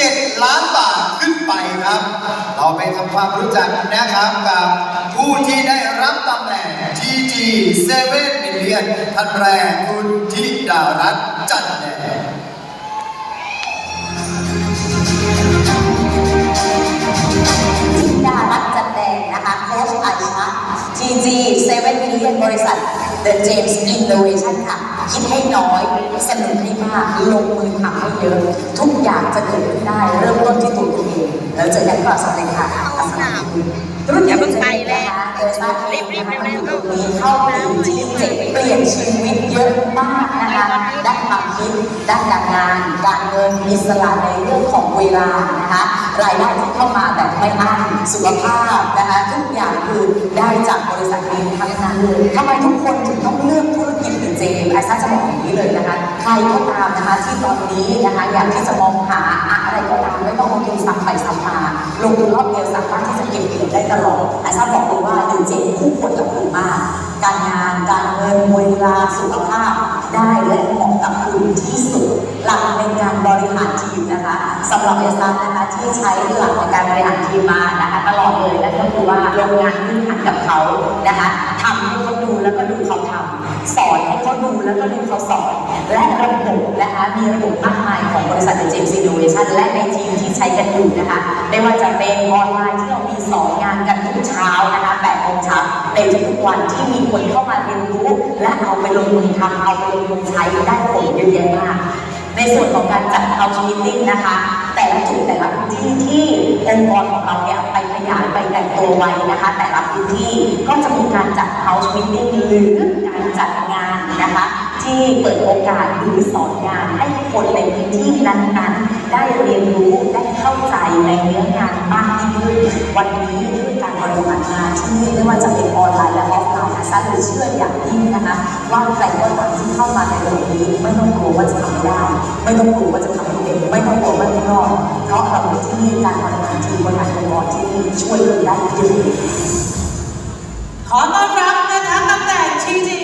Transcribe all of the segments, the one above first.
7 ล้านบาทขึ้นไปครับ เราไปทำความรู้จักนะครับกับผู้ที่ได้รับตำแหน่ง TG 7 Million ท่านแรกคุณธิดารัตน์จันแดงจินดารัตน์จันแดงนะคะโค้ชอาชะ TG 7 Million บริษัท The James Innovation ค่ะ คิดให้น้อยสนุกให้มากลงมือทำให้เยอะ ทุกอย่างจะเกิดขึ้นได้ เริ่มต้นที่ตัวคุณเองแล้วเจอกันก่อนสำเร็จค่ะธุรกิจนะคะเออสร้างเองนะคะมันอยู่ตรงนี้เข้าถึงที่เจ็ดเปลี่ยนชีวิตเยอะมากนะคะด้านความคิดด้านการงาน การเงินอิสระในเรื่องของเวลานะคะรายได้ที่เข้ามาแบบไม่อั้นสุขภาพนะคะทุกอย่างคือได้จากบริษัทนี้ทั้งนั้นเลยทำไมทุกคนถึงต้องเลือกธุรกิ จมไอซ่าจะบอกอย่างนี้เลยนะคะใครก็ตามนะคะที่ตอนนี้นะคะอยากที่จะมองหาอะไรก็ตามไม่ต้องลงทุนสักไปสักมาลงทุนรอบเดียวสามารถที่จะเก็บเกี่ยวได้ตลอดไอซ่าบอกเลยว่าหรือเจมคู่ควรกับคุณมากการงานการเงินเวลาสุขภาพได้และเหมาะกับคุณที่สุดหลักในการบริหารทีมนะคะสำหรับเอซันนะคะที่ใช้หลักในการบริหารทีมมานะคะตลอดเลยนั่นก็คือว่าลงงานพื้นฐานกับเขา สอนและระบบนะคะมีระบบมากมายของบริษัทเจมส์อินโนเวชันและในทีมที่ใช้กันอยู่นะคะ ไม่ว่าจะเป็นออนไลน์ที่เรามีสอนงานกันทุกเช้านะคะแปดโมงเช้าในทุกวันที่มีคนเข้ามาเรียนรู้ และเอาไปลงมือทำเอาไปลงมือใช้ได้ผลเยอะแยะมากในส่วนของการจัดเฮาส์มีติ้งนะคะ แต่ละจุดแต่ละพื้นที่ที่องค์กรของเราเนี่ยไปขยายไปแต่งตัวไว้นะคะ แต่ละพื้นที่ก็จะมีการจัดเฮาส์มีติ้งหรือการจัดงานนะคะ ที่เปิดโอกาสหรือสอนงานให้คนในพื้นที่นั้นๆ ได้เรียนรู้ได้เข้าใจในเนื้องานมากยิ่งขึ้นวันนี้การบริหารงานที่นี่ไม่ว่าจะเป็นออนไลน์และออฟไลน์นะซันเชื่ออย่างยิ่งนะคะว่าใครก็ตามที่เข้ามาในระบบนี้ไม่ต้องกลัวว่าจะทำไม่ได้ ไม่ต้องกลัวว่าจะทำไม่เป็นไม่ต้องกลัวว่าไม่รอดเพราะเรามีที่นี่การบริหารทีมบริหารองค์กรที่นี่ช่วยเหลือได้เยอะขอต้อนรับนะคะตำแหน่ง TG 7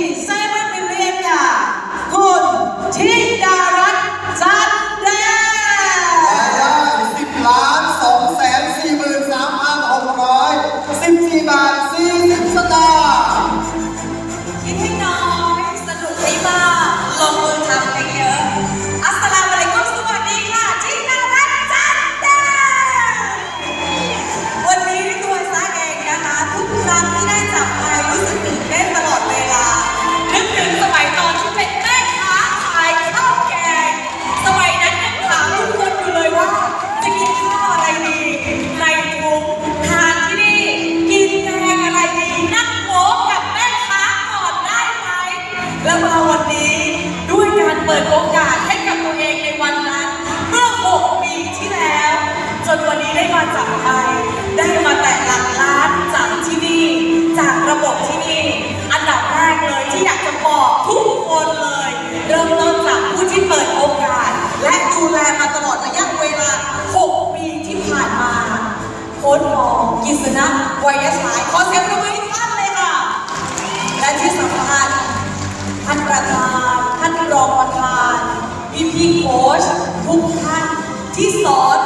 พี่โค้ชทุกท่านที่สอน